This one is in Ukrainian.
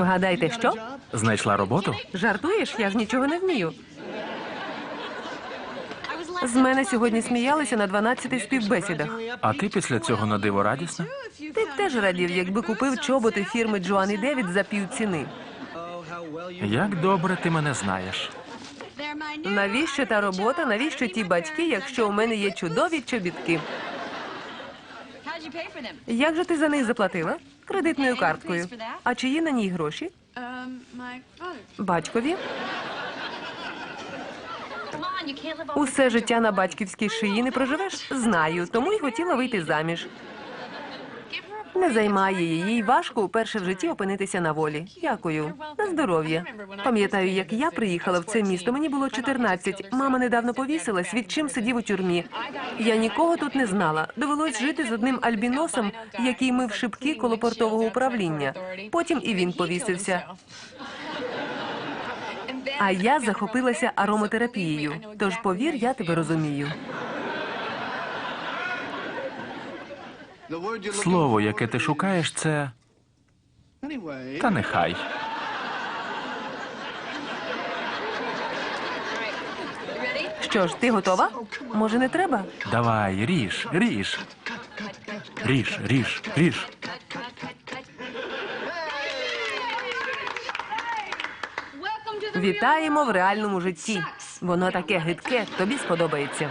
Вгадайте, що? Знайшла роботу? Жартуєш? Я ж нічого не вмію. З мене сьогодні сміялися на 12 співбесідах. А ти після цього на диво радісна? Ти б теж радів, якби купив чоботи фірми Джоан і Девід за півціни. Як добре ти мене знаєш. Навіщо та робота? Навіщо ті батьки, якщо у мене є чудові чобітки? Як же ти за них заплатила? Кредитною карткою. А чиї на ній гроші? Батькові. Усе життя на батьківській шиї не проживеш? Знаю, тому й хотіла вийти заміж. Не займає її, їй важко уперше в житті опинитися на волі. Дякую. На здоров'я. Пам'ятаю, як я приїхала в це місто. Мені було 14. Мама недавно повісилась, від чим сидів у тюрмі. Я нікого тут не знала. Довелось жити з одним альбіносом, який мив шибки коло портового управління. Потім і він повісився. А я захопилася ароматерапією. Тож повір, я тебе розумію. Слово, яке ти шукаєш, це. Та нехай. Що ж, ти готова? Може, не треба? Давай, ріж, ріж. Ріж, ріж, ріж. Вітаємо в реальному житті. Воно таке гидке, тобі сподобається.